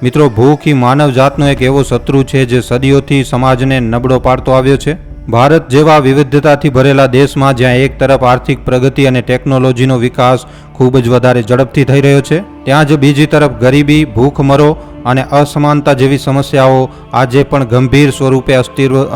મિત્રો, ભૂખ એ માનવ જાતનો એક એવો શત્રુ છે જે સદીઓથી સમાજને નબળો પાડતો આવ્યો છે. ભારત જેવા વિવિધતાથી ભરેલા દેશમાં જ્યાં એક તરફ આર્થિક પ્રગતિ અને ટેકનોલોજીનો વિકાસ ખૂબ જ વધારે ઝડપથી થઈ રહ્યો છે. ત્યાં જ બીજી તરફ ગરીબી, ભૂખમરો અને અસમાનતા જેવી સમસ્યાઓ આજે પણ ગંભીર સ્વરૂપે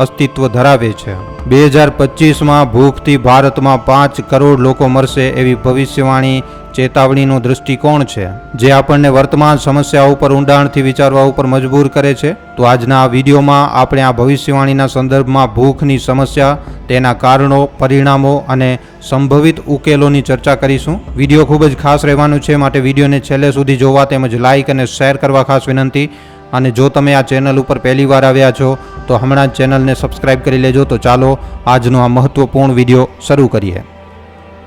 અસ્તિત્વ ધરાવે છે. બે હજાર પચીસમાં ભૂખથી ભારતમાં પાંચ કરોડ લોકો મરશે એવી ભવિષ્યવાણી ચેતવણીનો દૃષ્ટિકોણ છે. જે આપણને વર્તમાન સમસ્યાઓ ઉપર ઊંડાણથી વિચારવા ઉપર મજબૂર કરે છે. તો આજના આ વિડીયોમાં આપણે આ ભવિષ્યવાણીના સંદર્ભમાં ભૂખની સમસ્યા, તેના કારણો, પરિણામો અને સંભવિત ઉકેલોની ચર્ચા કરીશું. વીડિયો ખૂબ જ ખાસ રહેવાનું છે. માટે વિડીયોને છેલ્લે સુધી જોવા તેમજ લાઇક અને શેર કરવા ખાસ વિનંતી. અને જો તમે આ ચેનલ ઉપર પહેલીવાર આવ્યા છો, તો હમણાં જ ચેનલને સબસ્ક્રાઇબ કરી લેજો. તો ચાલો, આજનો આ મહત્વપૂર્ણ વીડિયો શરૂ કરીએ.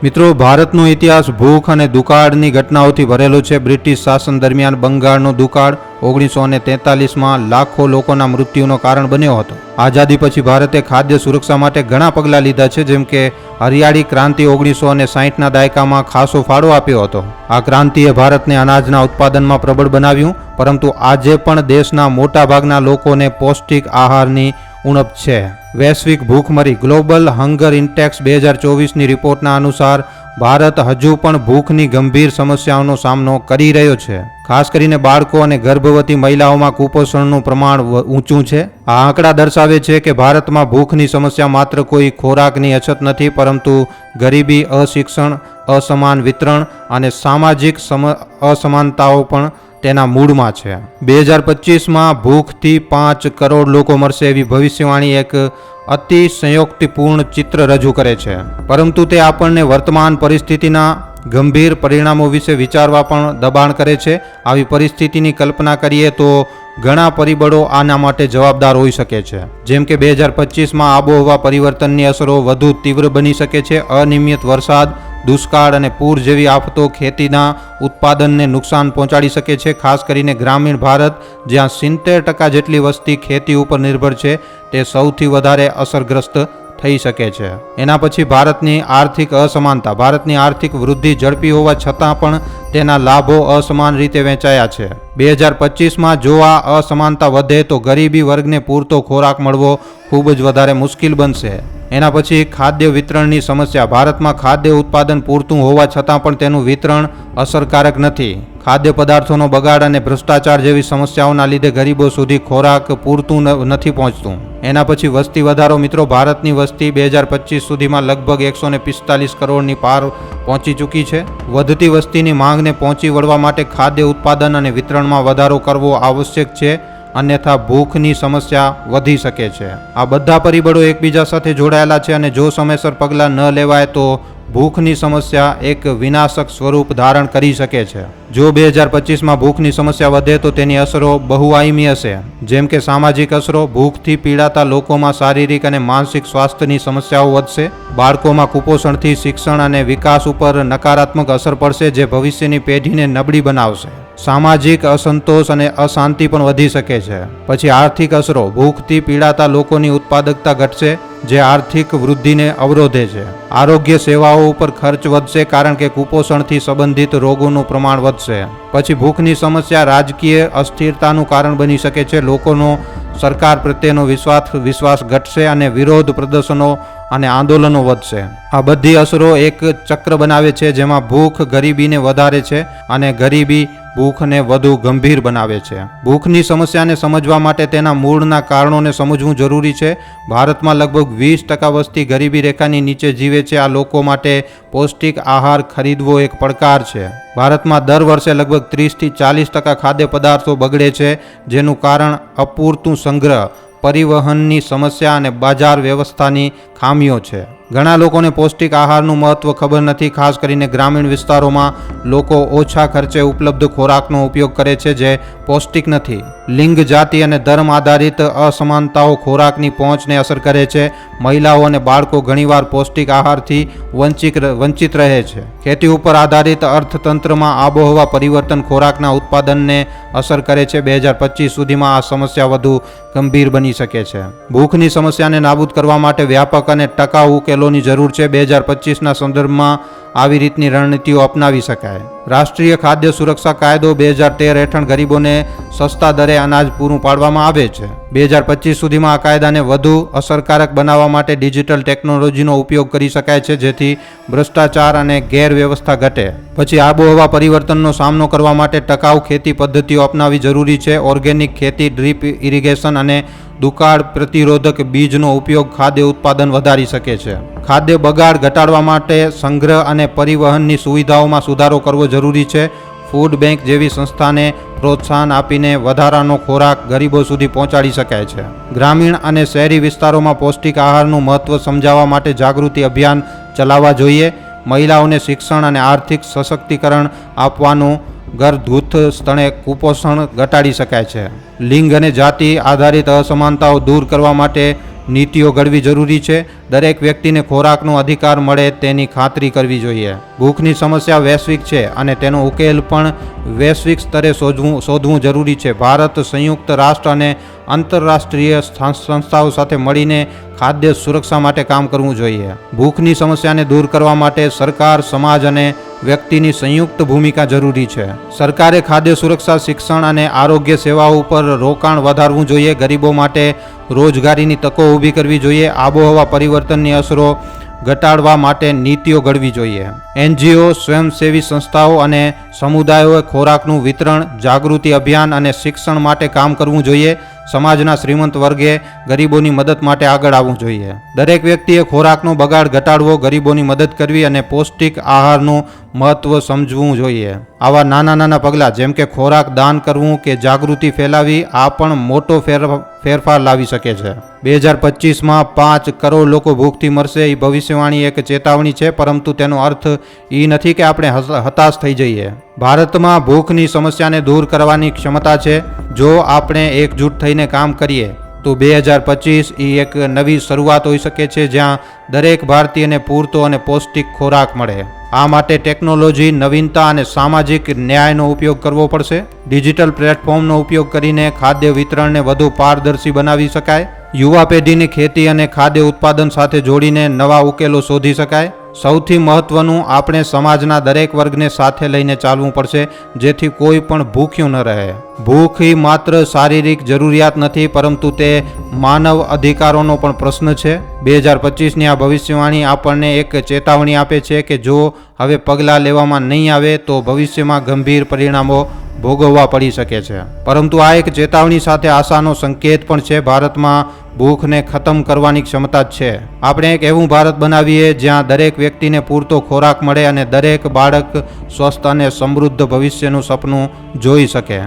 મિત્રો, ભારતનો ઇતિહાસ ભૂખ અને દુકાળની ઘટનાઓથી ભરેલો છે. બ્રિટિશ શાસન દરમિયાન બંગાળનો દુકાળ ઓગણીસો અને તેતાલીસમાં લાખો લોકોના મૃત્યુનો કારણ બન્યો હતો. આઝાદી પછી ભારતે ખાદ્ય સુરક્ષા માટે ઘણા પગલાં લીધા છે. જેમ કે હરિયાળી ક્રાંતિ ઓગણીસો અને સાહીઠના દાયકામાં ખાસો ફાળો આપ્યો હતો. આ ક્રાંતિએ ભારતને અનાજના ઉત્પાદનમાં પ્રબળ બનાવ્યું, પરંતુ આજે પણ દેશના મોટાભાગના લોકોને પૌષ્ટિક આહારની ઉણપ છે. વૈશ્વિક ભૂખમરી ગ્લોબલ હંગર ઇન્ટેક્સ બે હજાર ચોવીસની રિપોર્ટના અનુસાર ભારત હજુ પણ ભૂખની ગંભીર સમસ્યાઓનો સામનો કરી રહ્યો છે. ખાસ કરીને બાળકો અને ગર્ભવતી મહિલાઓમાં કુપોષણનું પ્રમાણ ઊંચું છે. આ આંકડા દર્શાવે છે કે ભારતમાં ભૂખની સમસ્યા માત્ર કોઈ ખોરાકની અછત નથી, પરંતુ ગરીબી, અશિક્ષણ, અસમાન વિતરણ અને સામાજિક સમ, અસમાનતાઓ પણ તેના મૂળમાં છે. બે હજાર પચીસમાં ભૂખથી પાંચ કરોડ લોકો મરશે એવી ભવિષ્યવાણી એક અતિ સંયોક્તિપૂર્ણ ચિત્ર રજૂ કરે છે. પરંતુ તે આપણને વર્તમાન પરિસ્થિતિના ગંભીર પરિણામો વિશે વિચારવા પણ દબાણ કરે છે. આવી પરિસ્થિતિની કલ્પના કરીએ તો ઘણા પરિબળો આના માટે જવાબદાર હોઈ શકે છે. જેમ કે બે હજાર પચીસમાં આબોહવા પરિવર્તનની અસરો વધુ તીવ્ર બની શકે છે. અનિયમિત વરસાદ દુષ્કાળ અને પૂર જેવી આફતો ખેતીના ઉત્પાદનને નુકસાન પહોંચાડી શકે છે, ખાસ કરીને ગ્રામીણ ભારત, જ્યાં સિત્તેર ટકા જેટલી વસ્તી ખેતી ઉપર નિર્ભર છે, તે સૌથી વધારે અસરગ્રસ્ત થઈ શકે છે. એના પછી ભારતની આર્થિક અસમાનતા, ભારતની આર્થિક વૃદ્ધિ ઝડપી હોવા છતાં પણ તેના લાભો અસમાન રીતે વહેંચાયા છે. બે હજાર પચીસમાં જો આ અસમાનતા વધે, તો ગરીબી વર્ગને પૂરતો ખોરાક મળવો ખૂબ જ વધારે મુશ્કેલ બનશે. એના પછી ખાદ્ય વિતરણની સમસ્યા. ભારતમાં ખાદ્ય ઉત્પાદન પૂરતું હોવા છતાં પણ તેનું વિતરણ અસરકારક નથી. ખાદ્ય પદાર્થોનો બગાડ અને ભ્રષ્ટાચાર જેવી સમસ્યાઓના લીધે ગરીબો સુધી ખોરાક પૂરતું નથી પહોંચતું. એના પછી વસ્તી વધારો. મિત્રો, ભારતની વસ્તી બે હજાર પચીસ સુધીમાં લગભગ એકસો ને પિસ્તાલીસ કરોડની પાર પહોંચી ચૂકી છે. વધતી વસ્તીની માંગને પહોંચી વળવા માટે ખાદ્ય ઉત્પાદન અને વિતરણમાં વધારો કરવો આવશ્યક છે. અન્યથા ભૂખની સમસ્યા વધી શકે છે. આ બધા પરિબળો એકબીજા સાથે જોડાયેલા છે અને જો સમયસર પગલાં ન લેવાય તો ભૂખની સમસ્યા એક વિનાશક સ્વરૂપ ધારણ કરી શકે છે. જો બે હજાર પચીસમાં ભૂખની સમસ્યા વધે તો તેની અસરો બહુઆયમી હશે. જેમ કે સામાજિક અસરો, ભૂખથી પીડાતા લોકોમાં શારીરિક અને માનસિક સ્વાસ્થ્યની સમસ્યાઓ વધશે, બાળકોમાં કુપોષણથી શિક્ષણ અને વિકાસ ઉપર નકારાત્મક અસર પડશે, જે ભવિષ્યની પેઢીને નબળી બનાવશે. સામાજિક અસંતોષ અને અશાંતિ પણ વધી શકે છે. પછી આર્થિક અસરો, ભૂખથી પીડાતા લોકોની ઉત્પાદકતા ઘટશે, જે આર્થિક વૃદ્ધિને અવરોધે છે. આરોગ્ય સેવાઓ ઉપર ખર્ચ વધશે કારણ કે કુપોષણથી સંબંધિત રોગોનું પ્રમાણ વધશે. પછી ભૂખની સમસ્યા રાજકીય અસ્થિરતાનું કારણ બની શકે છે. લોકોનો સરકાર પ્રત્યેનો વિશ્વાસ વિશ્વાસ ઘટશે અને વિરોધ પ્રદર્શનો અને આંદોલનો વધશે. આ બધી અસરો એક ચક્ર બનાવે છે જેમાં ભૂખ ગરીબીને વધારે છે અને ગરીબી ભૂખને વધુ ગંભીર બનાવે છે. ભૂખની સમસ્યાને સમજવા માટે તેના મૂળના કારણોને સમજવું જરૂરી છે. ભારતમાં લગભગ વીસ ટકા વસ્તી ગરીબી રેખાની નીચે જીવે છે. આ લોકો માટે પૌષ્ટિક આહાર ખરીદવો એક પડકાર છે. ભારતમાં દર વર્ષે લગભગ ત્રીસથી ચાલીસ ટકા ખાદ્ય પદાર્થો બગડે છે, જેનું કારણ અપૂરતું સંગ્રહ, પરિવહનની સમસ્યા અને બજાર વ્યવસ્થાની ખામીઓ છે. ઘણા લોકોને પૌષ્ટિક આહારનું મહત્ત્વ ખબર નથી, ખાસ કરીને ગ્રામીણ વિસ્તારોમાં લોકો ઓછા ખર્ચે ઉપલબ્ધ ખોરાકનો ઉપયોગ કરે છે જે પૌષ્ટિક નથી. લિંગ, જાતિ અને ધર્મ આધારિત અસમાનતાઓ ખોરાકની પહોંચને અસર કરે છે. મહિલાઓ અને બાળકો ઘણીવાર પૌષ્ટિક આહારથી વંચિત વંચિત રહે છે. ખેતી ઉપર આધારિત અર્થતંત્રમાં આબોહવા પરિવર્તન ખોરાકના ઉત્પાદનને અસર કરે છે. બે હજાર પચીસ સુધીમાં આ સમસ્યા વધુ ગંભીર બની શકે છે. ભૂખની સમસ્યાને નાબૂદ કરવા માટે વ્યાપક અને ટકાઉ ઉકેલો ઉકેલોની જરૂર છે બે હજાર પચીસના સંદર્ભમાં આવી રીતની રણનીતિઓ અપનાવી શકાય. રાષ્ટ્રીય ખાદ્ય સુરક્ષા કાયદો બે હજાર તેર હેઠળ ગરીબોને સસ્તા દરે અનાજ પૂરું પાડવામાં આવે છે. બે હજાર પચીસ સુધીમાં આ કાયદાને વધુ અસરકારક બનાવવા માટે ડિજિટલ ટેકનોલોજીનો ઉપયોગ કરી શકાય છે, જેથી ભ્રષ્ટાચાર અને ગેરવ્યવસ્થા ઘટે. પછી આબોહવા પરિવર્તનનો સામનો કરવા માટે ટકાઉ ખેતી પદ્ધતિઓ અપનાવવી જરૂરી છે. ઓર્ગેનિક ખેતી, ડ્રીપ ઇરિગેશન અને દુકાળ પ્રતિરોધક બીજનો ઉપયોગ ખાદ્ય ઉત્પાદન વધારી શકે છે. ખાદ્ય બગાડ ઘટાડવા માટે સંગ્રહ અને પરિવહનની સુવિધાઓમાં સુધારો કરવો જરૂરી છે. ફૂડ બેંક જેવી સંસ્થાને પ્રોત્સાહન આપીને વધારાનો ખોરાક ગરીબો સુધી પહોંચાડી શકાય છે. ગ્રામીણ અને શહેરી વિસ્તારોમાં પૌષ્ટિક આહારનું મહત્ત્વ સમજાવવા માટે જાગૃતિ અભિયાન ચલાવવા જોઈએ. મહિલાઓને શિક્ષણ અને આર્થિક સશક્તિકરણ આપવાનું ઘરધૂત સ્તણે કુપોષણ ઘટાડી શકાય છે. લિંગ અને જાતિ આધારિત અસમાનતાઓ દૂર કરવા માટે નીતિઓ ઘડવી જરૂરી છે. દરેક વ્યક્તિને ખોરાકનો અધિકાર મળે તેની ખાતરી કરવી જોઈએ. ભૂખની સમસ્યા વૈશ્વિક છે અને તેનો ઉકેલ પણ વૈશ્વિક સ્તરે શોધવું શોધવું જરૂરી છે. ભારત સંયુક્ત રાષ્ટ્ર અને આંતરરાષ્ટ્રીય સ્થા- સંસ્થાઓ સાથે મળીને ખાદ્ય સુરક્ષા માટે કામ કરવું જોઈએ. ભૂખની સમસ્યાને દૂર કરવા માટે સરકાર, સમાજ અને વ્યક્તિની સંયુક્ત ભૂમિકા જરૂરી છે. સરકારે ખાદ્ય સુરક્ષા, શિક્ષણ અને આરોગ્ય સેવાઓ ઉપર રોકાણ વધારવું જોઈએ. ગરીબો માટે રોજગારીની તકો ઊભી કરવી જોઈએ. આબોહવા પરિવર્તનની અસરો ઘટાડવા માટે નીતિઓ ઘડવી જોઈએ. એનજીઓ, સ્વયંસેવી સંસ્થાઓ અને સમુદાયોએ ખોરાકનું વિતરણ, જાગૃતિ અભિયાન અને શિક્ષણ માટે કામ કરવું જોઈએ. સમાજના શ્રીમંત વર્ગે ગરીબોની મદદ માટે આગળ આવવું જોઈએ. દરેક વ્યક્તિએ ખોરાકનો બગાડ ઘટાડવો ગરીબોની મદદ કરવી અને પૌષ્ટિક આહારનું મહત્વ સમજવું જોઈએ. આવા નાના નાના પગલાં, જેમ કે ખોરાક, દાન કરવું કે જાગૃતિ ફેલાવી, આ પણ મોટો ફેર, ફેરફાર લાવી શકે છે. બે હજાર પચીસમાં પાંચ કરોડ લોકો ભૂખથી મરશે, એ ભવિષ્યવાણી એક ચેતવણી છે, પરંતુ તેનો અર્થ એ નથી કે આપણે હતાશ થઈ જઈએ. ભારતમાં ભૂખની સમસ્યાને દૂર કરવાની ક્ષમતા છે. જો આપણે એકજૂટ થઈને કામ કરીએ તો બે હજાર પચીસ એ એક નવી શરૂઆત હોઈ શકે છે જ્યાં દરેક ભારતીયને પૂરતો અને પૌષ્ટિક ખોરાક મળે. આ માટે ટેકનોલોજી, નવીનતા અને સામાજિક ન્યાયનો ઉપયોગ કરવો પડશે. ડિજિટલ પ્લેટફોર્મનો ઉપયોગ કરીને ખાદ્ય વિતરણને વધુ પારદર્શી બનાવી શકાય. યુવા પેઢીની ખેતી અને ખાદ્ય ઉત્પાદન સાથે જોડીને નવા ઉકેલો શોધી શકાય. સૌથી મહત્વનું આપણે સમાજના દરેક વર્ગને સાથે લઈને ચાલવું પડશે, જેથી કોઈ પણ ભૂખ્યું ન રહે. ભૂખ એ માત્ર શારીરિક જરૂરિયાત નથી, પરંતુ તે માનવ અધિકારોનો પણ પ્રશ્ન છે. બે હજાર પચીસની આ ભવિષ્યવાણી આપણને એક ચેતવણી આપે છે કે જો હવે પગલાં લેવામાં નહીં આવે, તો ભવિષ્યમાં ગંભીર પરિણામો ભોગવવા પડી શકે છે. પરંતુ આ એક ચેતવણી સાથે આશાનો સંકેત પણ છે, ભારતમાં ભૂખને ખતમ કરવાની ક્ષમતા જ છે. આપણે એક એવું ભારત બનાવીએ જ્યાં દરેક વ્યક્તિને પૂરતો ખોરાક મળે અને દરેક બાળક સ્વસ્થ અને સમૃદ્ધ ભવિષ્યનું સપનું જોઈ શકે.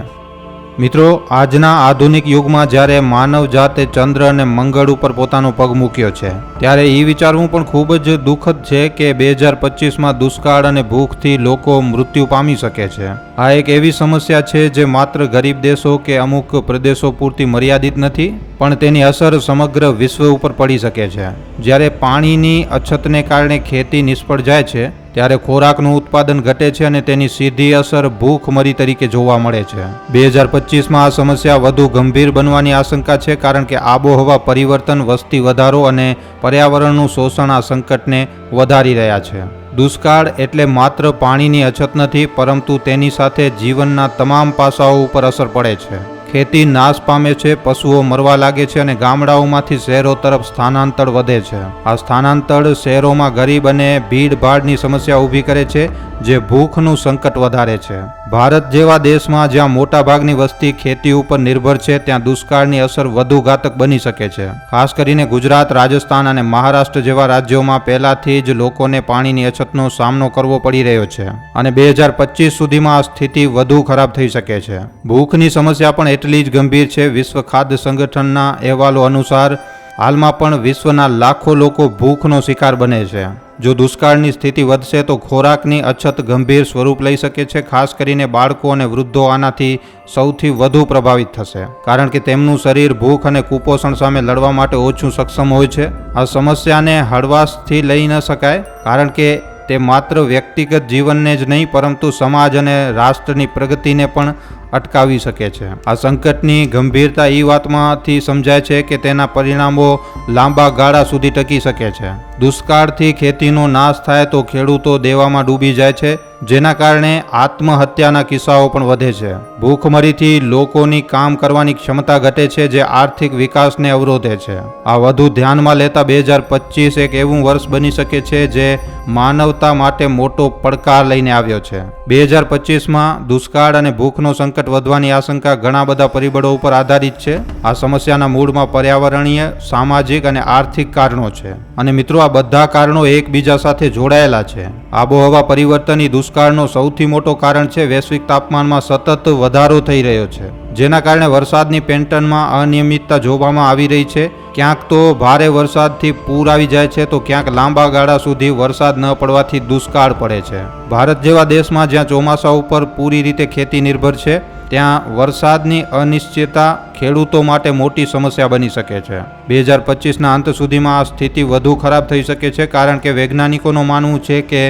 મિત્રો, આજના આધુનિક યુગમાં જ્યારે માનવ જાતે ચંદ્ર અને મંગળ ઉપર પોતાનો પગ મૂક્યો છે, ત્યારે એ વિચારવું પણ ખૂબ જ દુઃખદ છે કે બે હજાર પચીસમાં દુષ્કાળ અને ભૂખથી લોકો મૃત્યુ પામી શકે છે. આ એક એવી સમસ્યા છે જે માત્ર ગરીબ દેશો કે અમુક પ્રદેશો પૂરતી મર્યાદિત નથી? પણ તેની અસર સમગ્ર વિશ્વ ઉપર પડી શકે છે. જ્યારે પાણીની અછતને કારણે ખેતી નિષ્ફળ જાય છે, ત્યારે ખોરાકનું ઉત્પાદન ઘટે છે અને તેની સીધી અસર ભૂખમરી તરીકે જોવા મળે છે. બે હજાર પચીસમાં આ સમસ્યા વધુ ગંભીર બનવાની આશંકા છે કારણ કે આબોહવા પરિવર્તન, વસ્તી વધારો અને પર્યાવરણનું શોષણ આ સંકટને વધારી રહ્યા છે. દુષ્કાળ એટલે માત્ર પાણીની અછત નથી, પરંતુ તેની સાથે જીવનના તમામ પાસાઓ ઉપર અસર પડે છે. ખેતી નાશ પામે છે, પશુઓ મરવા લાગે છે અને ગામડાઓમાંથી શહેરો તરફ સ્થાનાંતર વધે છે. આ સ્થાનાંતર શહેરોમાં ગરીબ અને ભીડભાડની સમસ્યા ઊભી કરે છે, જે ભૂખનું સંકટ વધારે છે. ભારત જેવા દેશમાં જ્યાં મોટાભાગની વસ્તી ખેતી ઉપર નિર્ભર છે, ત્યાં દુષ્કાળની અસર વધુ ઘાતક બની શકે છે. ખાસ કરીને ગુજરાત, રાજસ્થાન અને મહારાષ્ટ્ર જેવા રાજ્યોમાં પહેલાથી જ લોકોને પાણીની અછતનો સામનો કરવો પડી રહ્યો છે અને બે હજાર પચીસ સુધીમાં આ સ્થિતિ વધુ ખરાબ થઈ શકે છે. ભૂખની સમસ્યા પણ એટલી જ ગંભીર છે, વિશ્વ ખાદ્ય સંગઠનના અહેવાલો અનુસાર હાલમાં પણ વિશ્વના લાખો લોકો ભૂખનો શિકાર બને છે. જો દુષ્કાળની સ્થિતિ વધશે તો ખોરાકની અછત ગંભીર સ્વરૂપ લઈ શકે છે, ખાસ કરીને બાળકો અને વૃદ્ધો આનાથી સૌથી વધુ પ્રભાવિત થશે. કારણ કે તેમનું શરીર ભૂખ અને કુપોષણ સામે લડવા માટે ઓછું સક્ષમ હોય છે. આ સમસ્યાને હળવાશથી લઈ ન શકાય, કારણ કે તે માત્ર વ્યક્તિગત જીવનને જ નહીં, પરંતુ સમાજ અને રાષ્ટ્રની પ્રગતિને પણ અટકાવી શકે છે. આ સંકટની ગંભીરતા એ વાતમાંથી સમજાય છે કે તેના પરિણામો લાંબા ગાળા સુધી ટકી શકે છે. દુષ્કાળથી ખેતીનો નાશ થાય તો ખેડૂતો દેવામાં ડૂબી જાય છે, જેના કારણે આત્મહત્યાના કિસ્સાઓ પણ વધે છે. ભૂખમરીથી લોકોની કામ કરવાની ક્ષમતા ઘટે છે, જે આર્થિક વિકાસને અવરોધે છે. આ વધુ ધ્યાનમાં લેતા બે હજાર પચીસ એક એવું વર્ષ બની શકે છે, જે માનવતા માટે મોટો પડકાર લઈને આવ્યો છે. બે હજાર પચીસમાં દુષ્કાળ અને ભૂખનો સંકટ વધવાની આશંકા ઘણા બધા પરિબળો ઉપર આધારિત છે. આ સમસ્યાના મૂળમાં પર્યાવરણીય, સામાજિક અને આર્થિક કારણો છે. અને મિત્રો, આ બધા કારણો એકબીજા સાથે જોડાયેલા છે. આબોહવા પરિવર્તન દુષ્કાળનો સૌથી મોટો કારણ છે વૈશ્વિક તાપમાનમાં સતત વધારો થઈ રહ્યો છે. જેના કારણે વરસાદની પેન્ટનમાં અનિયમિતતા જોવામાં આવી રહી છે. ક્યાંક તો ભારે વરસાદથી પૂર આવી જાય છે તો ક્યાંક લાંબા ગાળા સુધી વરસાદ ન પડવાથી દુષ્કાળ પડે છે. ભારત જેવા દેશમાં જ્યાં ચોમાસા ઉપર પૂરી રીતે ખેતી નિર્ભર છે ત્યાં વરસાદની અનિશ્ચિતતા ખેડૂતો માટે મોટી સમસ્યા બની શકે છે. બે હજાર પચીસના અંત સુધીમાં આ સ્થિતિ વધુ ખરાબ થઈ શકે છે કારણ કે વૈજ્ઞાનિકોનું માનવું છે કે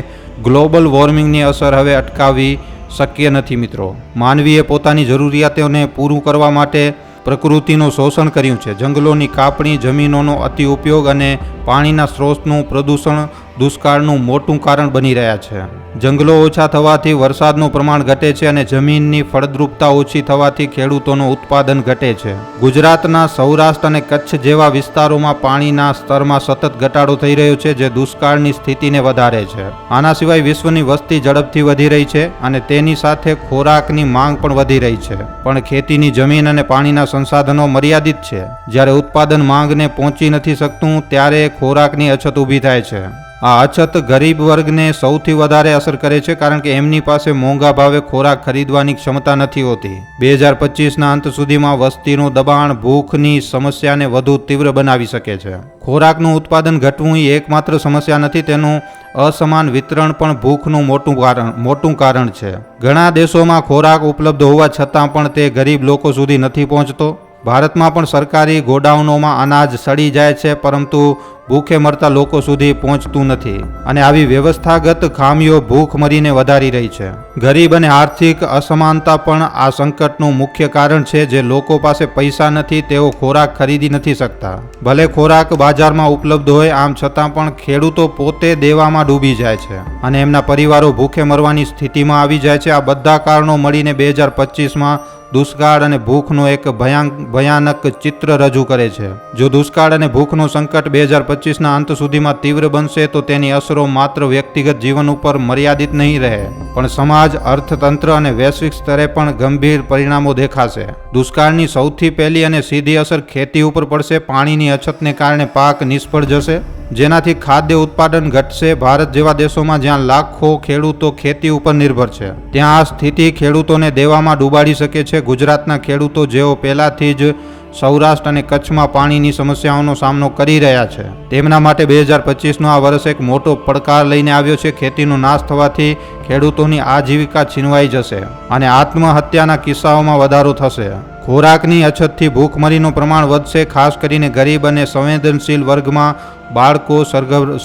ગ્લોબલ વોર્મિંગની અસર હવે અટકાવવી શક્ય નથી મિત્રો. માનવીએ પોતાની જરૂરિયાતોને પૂરું કરવા માટે પ્રકૃતિનું શોષણ કર્યું છે. જંગલોની કાપણી, જમીનોનો અતિ ઉપયોગ અને પાણીના સ્ત્રોતનું પ્રદૂષણ દુષ્કાળનું મોટું કારણ બની રહ્યા છે. જંગલો ઓછા થવાથી વરસાદનું પ્રમાણ ઘટે છે અને જમીનની ફળદ્રુપતા ઓછી થવાથી ખેડૂતોનું ઉત્પાદન ઘટે છે. ગુજરાતના સૌરાષ્ટ્ર અને કચ્છ જેવા વિસ્તારોમાં પાણીના સ્તરમાં સતત ઘટાડો થઈ રહ્યો છે જે દુષ્કાળની સ્થિતિને વધારે છે. આના સિવાય વિશ્વની વસ્તી ઝડપથી વધી રહી છે અને તેની સાથે ખોરાકની માંગ પણ વધી રહી છે. પણ ખેતીની જમીન અને પાણીના સંસાધનો મર્યાદિત છે. જ્યારે ઉત્પાદન માંગને પહોંચી નથી શકતું, ત્યારે ખોરાકની અછત ઊભી થાય છે. આ અછત ગરીબ વર્ગને સૌથી વધારે અસર કરે છે કારણ કે એમની પાસે મોંઘા ભાવે ખોરાક ખરીદવાની ક્ષમતા નથી હોતી. બે હજાર પચીસના અંત સુધીમાં વસ્તીનું દબાણ ભૂખની સમસ્યાને વધુ તીવ્ર બનાવી શકે છે. ખોરાકનું ઉત્પાદન ઘટવું એ એકમાત્ર સમસ્યા નથી, તેનું અસમાન વિતરણ પણ ભૂખનું મોટું કારણ મોટું કારણ છે. ઘણા દેશોમાં ખોરાક ઉપલબ્ધ હોવા છતાં પણ તે ગરીબ લોકો સુધી નથી પહોંચતો. ભારતમાં પણ સરકારી ગોડાઉનોમાં અનાજ સડી જાય છે, પરંતુ ભૂખે મરતા લોકો સુધી પહોંચતું નથી અને આવી વ્યવસ્થાગત ખામીઓ ભૂખમરીને વધારી રહી છે. ગરીબ અને આર્થિક અસમાનતા પણ આ સંકટનું મુખ્ય કારણ છે જે લોકો પાસે પૈસા નથી, તેઓ ખોરાક ખરીદી નથી શકતા. ભલે ખોરાક બજારમાં ઉપલબ્ધ હોય, આમ છતાં પણ ખેડૂતો પોતે દેવામાં ડૂબી જાય છે અને એમના પરિવારો ભૂખે મરવાની સ્થિતિમાં આવી જાય છે. આ બધા કારણો મળીને બે હજાર પચીસમાં દુષ્કાળ અને ભૂખનો એક ભયાન, ભયાનક ચિત્ર રજૂ કરે છે. જો દુષ્કાળ અને ભૂખનું સંકટ બે હજાર પચીસના અંત સુધીમાં તીવ્ર બનશે, તો તેની અસરો માત્ર વ્યક્તિગત જીવન ઉપર મર્યાદિત નહીં રહે. પણ સમાજ, અર્થતંત્ર અને વૈશ્વિક સ્તરે પણ ગંભીર પરિણામો દેખાશે. દુષ્કાળની સૌથી પહેલી અને સીધી અસર ખેતી ઉપર પડશે. પાણીની અછતને કારણે પાક નિષ્ફળ જશે. જેનાથી ખાદ્ય ઉત્પાદન ઘટશે. ભારત જેવા દેશોમાં જ્યાં લાખો ખેડૂતો ખેતી ઉપર નિર્ભર છે, ત્યાં આ સ્થિતિ ખેડૂતોને દેવામાં ડૂબાડી શકે છે. ગુજરાતના ખેડૂતો જેઓ પહેલાંથી જ સૌરાષ્ટ્ર અને કચ્છમાં પાણીની સમસ્યાઓનો સામનો કરી રહ્યા છે. તેમના માટે બે હજાર પચીસનો આ વર્ષ એક મોટો પડકાર લઈને આવ્યો છે. ખેતીનો નાશ થવાથી ખેડૂતોની આજીવિકા છીનવાઈ જશે અને આત્મહત્યાના કિસ્સાઓમાં વધારો થશે. ખોરાકની અછતથી ભૂખમરીનું પ્રમાણ વધશે, ખાસ કરીને ગરીબ અને સંવેદનશીલ વર્ગમાં બાળકો,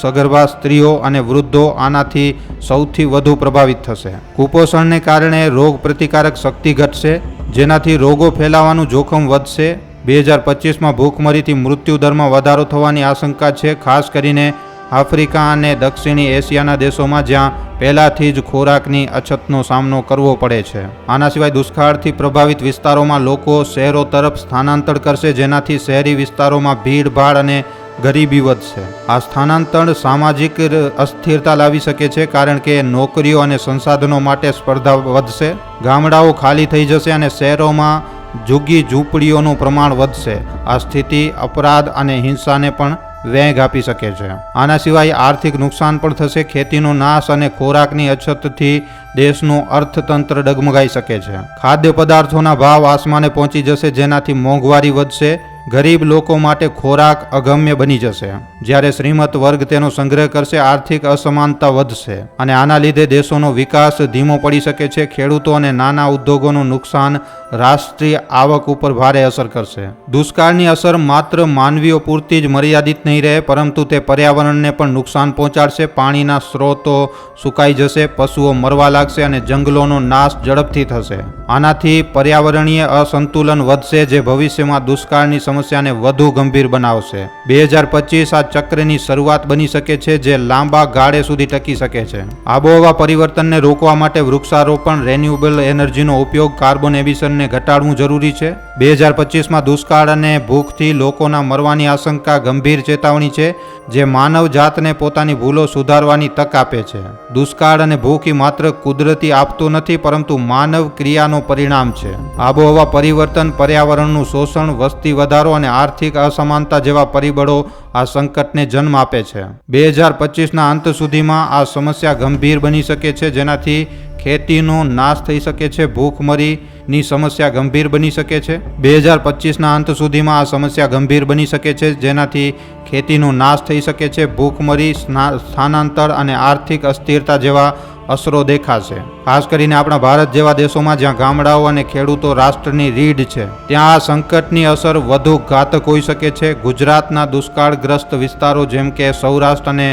સગર્ભા સ્ત્રીઓ અને વૃદ્ધો આનાથી સૌથી વધુ પ્રભાવિત થશે. કુપોષણને કારણે રોગ પ્રતિકારક શક્તિ ઘટશે, જેનાથી રોગો ફેલાવાનું જોખમ વધશે બે હજાર પચીસમાં ભૂખમરીથી મૃત્યુદરમાં વધારો થવાની આશંકા છે, ખાસ કરીને આફ્રિકા અને દક્ષિણી એશિયાના દેશોમાં જ્યાં પહેલાથી જ ખોરાકની અછતનો સામનો કરવો પડે છે. આના સિવાય દુષ્કાળથી પ્રભાવિત વિસ્તારોમાં લોકો શહેરો તરફ સ્થાનાંતર કરશે, જેનાથી શહેરી વિસ્તારોમાં ભીડભાડ અને ગરીબી વધશે. આ સ્થાનાંતર સામાજિક અસ્થિરતા લાવી શકે છે, કારણ કે નોકરીઓ અને સંસાધનો માટે સ્પર્ધા વધશે. ગામડાઓ ખાલી થઈ જશે અને શહેરોમાં ઝુગ્ગી ઝૂંપડીઓનું પ્રમાણ વધશે. આ સ્થિતિ અપરાધ અને હિંસાને પણ વેગ આપી શકે છે. આના સિવાય આર્થિક નુકસાન પણ થશે. ખેતીનો નાશ અને ખોરાકની અછતથી દેશનું અર્થતંત્ર ડગમગાઈ શકે છે. ખાદ્ય પદાર્થોના ભાવ આસમાને પહોંચી જશે, જેનાથી મોંઘવારી વધશે ગરીબ લોકો માટે ખોરાક અગમ્ય બની જશે. જ્યારે શ્રીમત વર્ગ તેનો સંગ્રહ કરશે, આર્થિક અસમાનતા વધશે અને આના લીધે દેશોનો વિકાસ ધીમો પડી શકે છે, ખેડૂતો અને નાના ઉદ્યોગોનું નુકસાન રાષ્ટ્રીય આવક ઉપર ભારે અસર કરશે. દુષ્કાળની અસર માત્ર માનવીઓ પૂરતી જ મર્યાદિત નહીં રહે, પરંતુ તે પર્યાવરણને પણ નુકસાન પહોંચાડશે. પાણીના સ્ત્રોતો સુકાઈ જશે, પશુઓ મરવા લાગશે અને જંગલોનો નાશ ઝડપથી થશે. આનાથી પર્યાવરણીય અસંતુલન વધશે, જે ભવિષ્યમાં દુષ્કાળની સમસ્યાને વધુ ગંભીર બનાવશે. બે હજાર પચીસ આ ચક્રની શરૂઆત બની શકે છે જે લાંબા ગાળે સુધી ટકી શકે છે. આબોહવા પરિવર્તનને રોકવા માટે વૃક્ષારોપણ રેન્યુએબલ એનર્જીનો ઉપયોગ કાર્બન એમિશનને ઘટાડવું જરૂરી છે. બે હજાર પચીસમાં દુષ્કાળ અને ભૂખથી લોકોના મરવાની આશંકા ગંભીર ચેતવણી છે. જે માનવ જાતને પોતાની ભૂલો સુધારવાની તક આપે છે. દુષ્કાળ અને ભૂખ માત્ર કુદરતી આપતું નથી, પરંતુ માનવ ક્રિયાનો પરિણામ છે. આબોહવા પરિવર્તન, પર્યાવરણનું શોષણ, વસ્તી વધારો અને આર્થિક અસમાનતા જેવા પરિબળો આ સંકટને જન્મ આપે છે. બે હજાર પચીસના અંત સુધીમાં આ સમસ્યા ગંભીર બની શકે છે, જેનાથી ખેતીનો નાશ થઈ શકે છે ભૂખમરીની સમસ્યા ગંભીર બની શકે છે. બે હજાર પચીસના અંત સુધીમાં આ સમસ્યા ગંભીર બની શકે છે, જેનાથી ખેતીનો નાશ થઈ શકે છે, ભૂખમરી સ્થાનાંતર અને આર્થિક અસ્થિરતા જેવા અસરો દેખાશે. ખાસ કરીને આપણા ભારત જેવા દેશોમાં જ્યાં ગામડાઓ અને ખેડૂતો રાષ્ટ્રની રીઢ છે, ત્યાં આ સંકટની અસર વધુ ઘાતક હોઈ શકે છે. ગુજરાતના દુષ્કાળગ્રસ્ત વિસ્તારો જેમ કે સૌરાષ્ટ્ર અને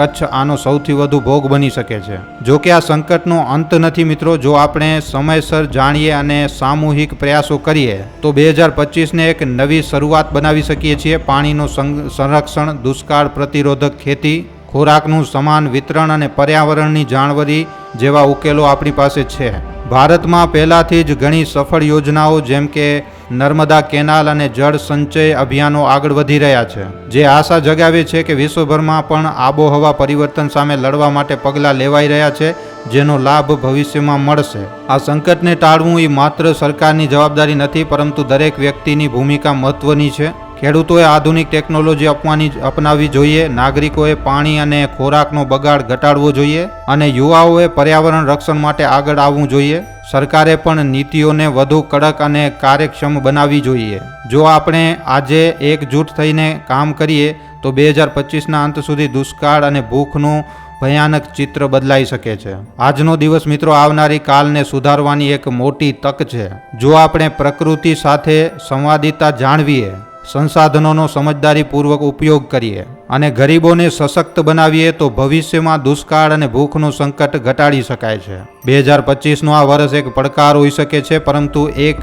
કચ્છ આનો સૌથી વધુ ભોગ બની શકે છે. જો કે આ સંકટનો અંત નથી મિત્રો, જો આપણે સમયસર જાણીએ અને સામૂહિક પ્રયાસો કરીએ, તો બે હજાર પચીસને એક નવી શરૂઆત બનાવી શકીએ છીએ. પાણીનું સંરક્ષણ, દુષ્કાળ પ્રતિરોધક ખેતી ખોરાકનું સમાન વિતરણ અને પર્યાવરણની જાળવણી જેવા ઉકેલો આપણી પાસે છે. ભારતમાં પહેલાંથી જ ઘણી સફળ યોજનાઓ જેમ કે નર્મદા કેનાલ અને જળ સંચય અભિયાનો આગળ વધી રહ્યા છે, જે આશા જગાવે છે કે વિશ્વભરમાં પણ આબોહવા પરિવર્તન સામે લડવા માટે પગલાં લેવાઈ રહ્યા છે, જેનો લાભ ભવિષ્યમાં મળશે. આ સંકટને ટાળવું એ માત્ર સરકારની જવાબદારી નથી, પરંતુ દરેક વ્યક્તિની ભૂમિકા મહત્વની છે. ખેડૂતોએ આધુનિક ટેકનોલોજી અપવાની અપનાવવી જોઈએ, નાગરિકોએ પાણી અને ખોરાકનો બગાડ ઘટાડવો જોઈએ અને યુવાઓએ પર્યાવરણ રક્ષણ માટે આગળ આવવું જોઈએ. સરકારે પણ નીતિઓને વધુ કડક અને કાર્યક્ષમ બનાવવી જોઈએ. જો આપણે આજે એકજૂટ થઈને કામ કરીએ, તો બે હજાર પચીસના અંત સુધી દુષ્કાળ અને ભૂખનું ભયાનક ચિત્ર બદલાઈ શકે છે. આજનો દિવસ મિત્રો આવનારી કાલને સુધારવાની એક મોટી તક છે. જો આપણે પ્રકૃતિ સાથે સંવાદિતા જાણવીએ સંસાધનોનો સમજદારીપૂર્વક ઉપયોગ કરીએ અને ગરીબોને સશક્ત બનાવીએ તો ભવિષ્યમાં દુષ્કાળ અને ભૂખનું સંકટ ઘટાડી શકાય છે. બે હજાર પચીસનું આ વર્ષ એક પડકાર હોઈ શકે છે, પરંતુ એક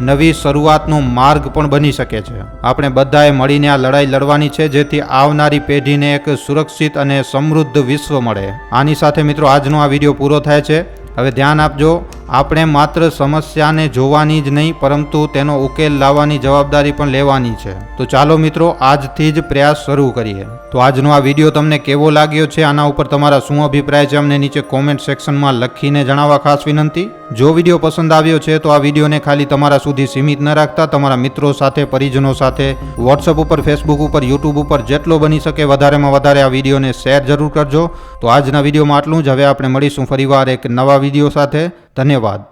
નવી શરૂઆતનો માર્ગ પણ બની શકે છે. આપણે બધાએ મળીને આ લડાઈ લડવાની છે, જેથી આવનારી પેઢીને એક સુરક્ષિત અને સમૃદ્ધ વિશ્વ મળે. આની સાથે મિત્રો, આજનો આ વીડિયો પૂરો થાય છે. હવે ધ્યાન આપજો આપણે માત્ર સમસ્યાને જોવાની જ નહીં, પરંતુ તેનો ઉકેલ લાવવાની જવાબદારી પણ લેવાની છે. તો ચાલો મિત્રો, આજથી જ પ્રયાસ શરૂ કરીએ. તો આજનો આ વીડિયો તમને કેવો લાગ્યો છે? આના ઉપર તમારા શું અભિપ્રાય છે? અમને નીચે કોમેન્ટ સેક્શનમાં લખીને જણાવવા ખાસ વિનંતી. જો વીડિયો પસંદ આવ્યો છે, તો આ વિડીયોને ખાલી તમારા સુધી સીમિત ન રાખતા, તમારા મિત્રો સાથે, પરિજનો સાથે વોટ્સઅપ ઉપર ફેસબુક ઉપર યુટ્યુબ ઉપર જેટલો બની શકે વધારેમાં વધારે આ વિડીયોને શેર જરૂર કરજો. તો આજના વિડીયોમાં આટલું જ. હવે આપણે મળીશું ફરીવાર એક નવા વીડિયો સાથે. ધન્યવાદ